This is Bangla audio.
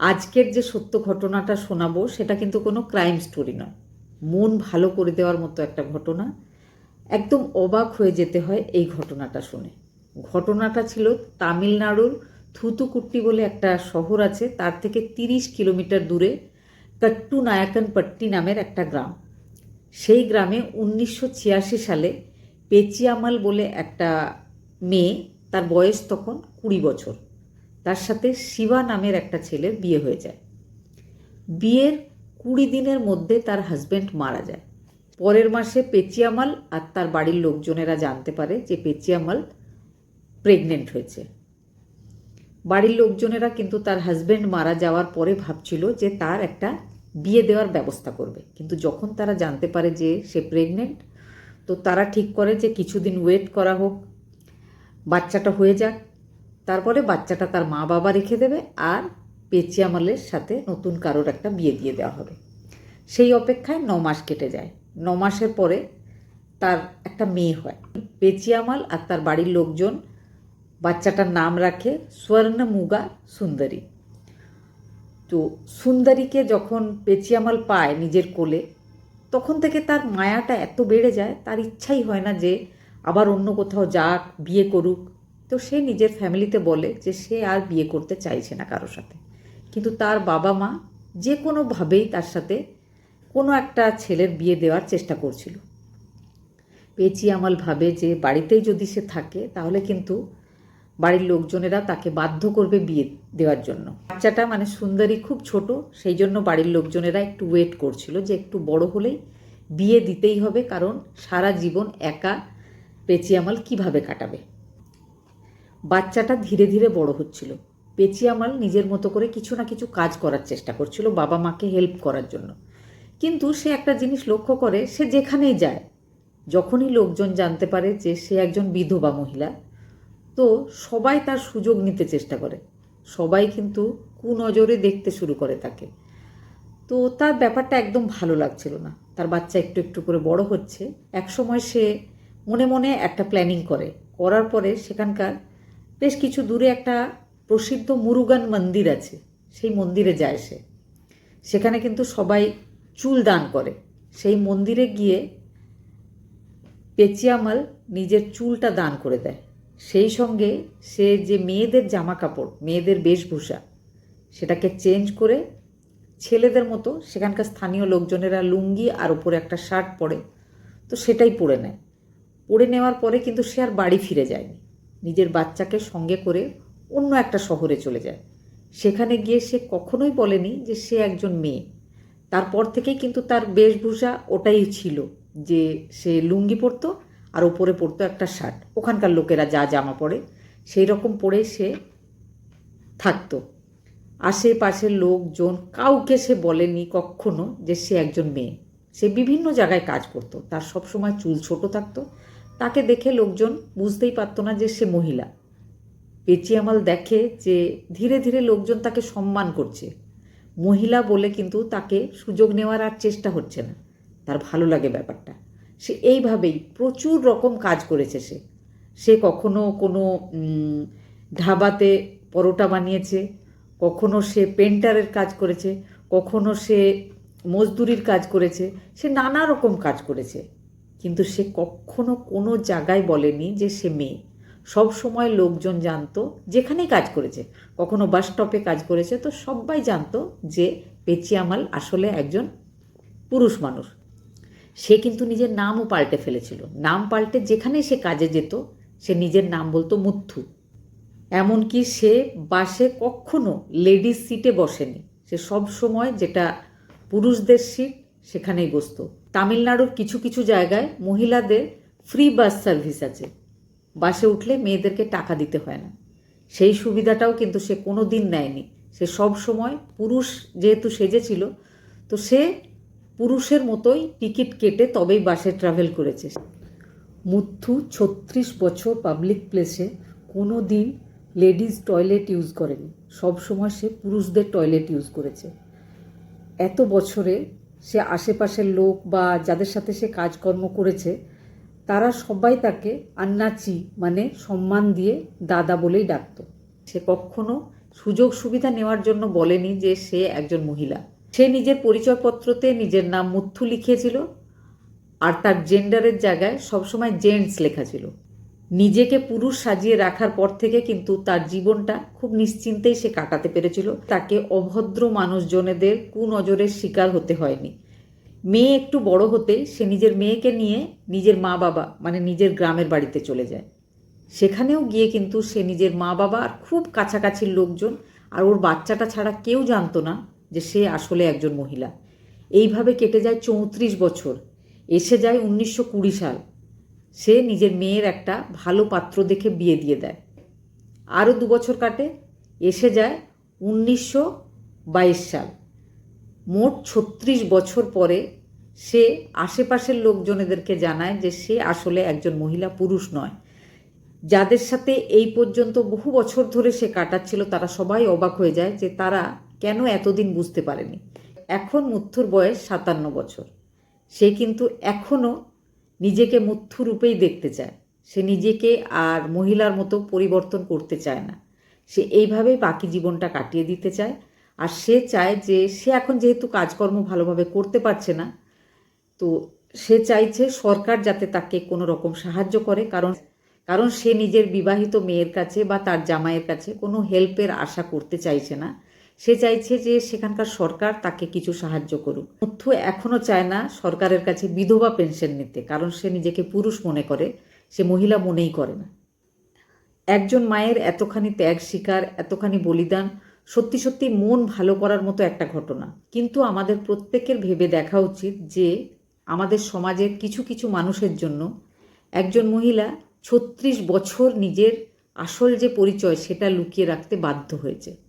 আজকের যে সত্য ঘটনাটা শোনাবো, সেটা কিন্তু কোনো ক্রাইম স্টোরি নয়। মন ভালো করে দেওয়ার মতো একটা ঘটনা। একদম অবাক হয়ে যেতে হয় এই ঘটনাটা শুনে। ঘটনাটা ছিল তামিলনাড়ুর থুতুকুট্টি বলে একটা শহর আছে, তার থেকে তিরিশ কিলোমিটার দূরে কট্টু নায়াকনপট্টি নামের একটা গ্রাম। সেই গ্রামে উনিশশো ছিয়াশি সালে পেচিয়ামাল বলে একটা মেয়ে, তার বয়স তখন কুড়ি বছর। তার সাথে শিবা নামের একটা ছেলের বিয়ে হয়ে যায়। বিয়ের কুড়ি দিনের মধ্যে তার হাজব্যান্ড মারা যায়। পরের মাসে পেচিয়ামাল আর তার বাড়ির লোকজনেরা জানতে পারে যে পেচিয়ামাল প্রেগনেন্ট হয়েছে। বাড়ির লোকজনেরা কিন্তু তার হাজব্যান্ড মারা যাওয়ার পরে ভাবছিল যে তার একটা বিয়ে দেওয়ার ব্যবস্থা করবে। কিন্তু যখন তারা জানতে পারে যে সে প্রেগনেন্ট তো তারা ঠিক করে যে কিছুদিন ওয়েট করা হোক, বাচ্চাটা হয়ে যাক তারপরে বাচ্চাটা তার মা বাবা রেখে দেবে আর পেচিয়ামালের সাথে নতুন কারোর একটা বিয়ে দিয়ে দেওয়া হবে। সেই অপেক্ষায় ন মাস কেটে যায়। ন মাসের পরে তার একটা মেয়ে হয়। পেচিয়ামাল আর তার বাড়ির লোকজন বাচ্চাটার নাম রাখে স্বর্ণমুগা সুন্দরী। তো সুন্দরীকে যখন পেচিয়ামাল পায় নিজের কোলে, তখন থেকে তার মায়াটা এত বেড়ে যায়, তার ইচ্ছাই হয় না যে আবার অন্য কোথাও যাক, বিয়ে করুক। তো সে নিজের ফ্যামিলিতে বলে যে সে আর বিয়ে করতে চাইছে না কারোর সাথে। কিন্তু তার বাবা মা যে কোনোভাবেই তার সাথে কোনো একটা ছেলের বিয়ে দেওয়ার চেষ্টা করছিল। পেচিয়ামাল ভাবে যে বাড়িতেই যদি সে থাকে, তাহলে কিন্তু বাড়ির লোকজনেরা তাকে বাধ্য করবে বিয়ে দেওয়ার জন্য। বাচ্চাটা মানে সুন্দরী খুব ছোট, সেই জন্য বাড়ির লোকজনেরা একটু ওয়েট করছিল যে একটু বড় হলেই বিয়ে দিতেই হবে, কারণ সারা জীবন একা পেচিয়ামাল কীভাবে কাটাবে? বাচ্চাটা ধীরে ধীরে বড় হচ্ছিল। পেচিয়ামাল নিজের মতো করে কিছু না কিছু কাজ করার চেষ্টা করছিল বাবা মাকে হেল্প করার জন্য। কিন্তু সে একটা জিনিস লক্ষ্য করে, সে যেখানেই যায়, যখনই লোকজন জানতে পারে যে সে একজন বিধবা মহিলা, তো সবাই তার সুযোগ নিতে চেষ্টা করে। সবাই কিন্তু কুনজরে দেখতে শুরু করে তাকে। তো তার ব্যাপারটা একদম ভালো লাগছিল না। তার বাচ্চা একটু একটু করে বড় হচ্ছে। একসময় সে মনে মনে একটা প্ল্যানিং করে। করার পরে সেখানকার বেশ কিছু দূরে একটা প্রসিদ্ধ মুরুগান মন্দির আছে, সেই মন্দিরে যায় সে। সেখানে কিন্তু সবাই চুল দান করে। সেই মন্দিরে গিয়ে পেচিয়ামাল নিজের চুলটা দান করে দেয়। সেই সঙ্গে সে যে মেয়েদের জামা কাপড় মেয়েদের বেশভূষা, সেটাকে চেঞ্জ করে ছেলেদের মতো সেখানকার স্থানীয় লোকজনেরা লুঙ্গি আর উপরে একটা শার্ট পরে, তো সেটাই পরে নেয়। পরে নেওয়ার পরে কিন্তু সে আর বাড়ি ফিরে যায়নি। নিজের বাচ্চাকে সঙ্গে করে অন্য একটা শহরে চলে যায়। সেখানে গিয়ে সে কখনোই বলেনি যে সে একজন মেয়ে। তারপর থেকেই কিন্তু তার বেশভূষা ওটাই ছিল যে সে লুঙ্গি পরতো আর ওপরে পরতো একটা শার্ট। ওখানকার লোকেরা যা জামা পরে সেই রকম পরে সে থাকতো। আশেপাশের লোকজন কাউকে সে বলেনি কখনো যে সে একজন মেয়ে। সে বিভিন্ন জায়গায় কাজ করতো। তার সবসময় চুল ছোট থাকতো তাকে দেখে লোকজন বুঝতেই পারতো না যে সে মহিলা। পেচিয়ামাল দেখে যে ধীরে ধীরে লোকজন তাকে সম্মান করছে। মহিলা বলে কিন্তু তাকে সুযোগ নেওয়ার আর চেষ্টা হচ্ছে না। তার ভালো লাগে ব্যাপারটা। সে এইভাবেই প্রচুর রকম কাজ করেছে সে। সে কখনো কোনো ধাবাতে পরোটা বানিয়েছে, কখনো সে পেন্টারের কাজ করেছে, কখনো সে মজদুরির কাজ করেছে, সে নানা রকম কাজ করেছে। কিন্তু সে কখনো কোনো জায়গায় বলেনি যে সে মেয়ে। সব সময় লোকজন জানতো যেখানেই কাজ করেছে। কখনো বাস স্টপে কাজ করেছে তো সবাই জানতো যে পেচিয়ামাল আসলে একজন পুরুষ মানুষ। সে কিন্তু নিজের নামও পাল্টে ফেলেছিল। নাম পাল্টে যেখানেই সে কাজে যেত, সে নিজের নাম বলতো মুথু। এমনকি সে বাসে কখনো লেডিস সিটে বসেনি। সে সব সময় যেটা পুরুষদের সিট, সেখানেই বসতো। তামিলনাড়ুর কিছু কিছু জায়গায় মহিলাদের ফ্রি বাস সার্ভিস আছে। বাসে উঠলে মেয়েদেরকে টাকা দিতে হয় না। সেই সুবিধাটাও কিন্তু সে কোনো দিন নেয়নি। সে সব সময় পুরুষ যেহেতু সেজেছিল, তো সে পুরুষের মতোই টিকিট কেটে তবেই বাসে ট্রাভেল করেছে। মুথু ছত্রিশ বছর পাবলিক প্লেসে কোনো দিন লেডিস টয়লেট ইউজ করেনি। সব সময় সে পুরুষদের টয়লেট ইউজ করেছে। এত বছরে সে আশেপাশের লোক বা যাদের সাথে সে কাজকর্ম করেছে, তারা সবাই তাকে আন্নাচি মানে সম্মান দিয়ে দাদা বলেই ডাকতো। সে কখনো সুযোগ সুবিধা নেওয়ার জন্য বলেনি যে সে একজন মহিলা। সে নিজের পরিচয়পত্রতে নিজের নাম মুথু লিখিয়েছিল আর তার জেন্ডারের জায়গায় সবসময় জেন্টস লেখা ছিল। নিজেকে পুরুষ সাজিয়ে রাখার পর থেকে কিন্তু তার জীবনটা খুব নিশ্চিন্তেই সে কাটাতে পেরেছিল। তাকে অভদ্র মানুষজনেদের কুনজরের শিকার হতে হয়নি। মেয়ে একটু বড় হতেই সে নিজের মেয়েকে নিয়ে নিজের মা বাবা মানে নিজের গ্রামের বাড়িতে চলে যায়। সেখানেও গিয়ে কিন্তু সে নিজের মা বাবা আর খুব কাছাকাছির লোকজন আর ওর বাচ্চাটা ছাড়া কেউ জানতো না যে সে আসলে একজন মহিলা। এইভাবে কেটে যায় চৌত্রিশ বছর। এসে যায় উনিশশো কুড়ি সাল। সে নিজের মেয়ের একটা ভালো পাত্র দেখে বিয়ে দিয়ে দেয়। আরও দু বছর কাটে, এসে যায় উনিশশো বাইশ সাল। মোট ছত্রিশ বছর পরে সে আশেপাশের লোকজনেদেরকে জানায় যে সে আসলে একজন মহিলা পুরুষ নয়। যাদের সাথে এই পর্যন্ত বহু বছর ধরে সে কাটাচ্ছিল, তারা সবাই অবাক হয়ে যায় যে তারা কেন এতদিন বুঝতে পারেনি। এখন মুথুর বয়স সাতান্ন বছর। সে কিন্তু এখনও নিজেকে মুথু রূপেই দেখতে চায়। সে নিজেকে আর মহিলার মতো পরিবর্তন করতে চায় না। সে এইভাবেই বাকি জীবনটা কাটিয়ে দিতে চায়। আর সে চায় যে, সে এখন যেহেতু কাজকর্ম ভালোভাবে করতে পারছে না, তো সে চাইছে সরকার যাতে তাকে কোনো রকম সাহায্য করে। কারণ কারণ সে নিজের বিবাহিত মেয়ের কাছে বা তার জামাইয়ের কাছে কোনো হেল্পের আশা করতে চাইছে না। সে চাইছে যে সেখানকার সরকার তাকে কিছু সাহায্য করুক। মধ্য এখনও চায় না সরকারের কাছে বিধবা পেনশন নিতে, কারণ সে নিজেকে পুরুষ মনে করে, সে মহিলা মনেই করে না। একজন মায়ের এতখানি ত্যাগ স্বীকার, এতখানি বলিদান, সত্যি সত্যি মন ভালো করার মতো একটা ঘটনা। কিন্তু আমাদের প্রত্যেকের ভেবে দেখা উচিত যে আমাদের সমাজের কিছু কিছু মানুষের জন্য একজন মহিলা ছত্রিশ বছর নিজের আসল যে পরিচয় সেটা লুকিয়ে রাখতে বাধ্য হয়েছে।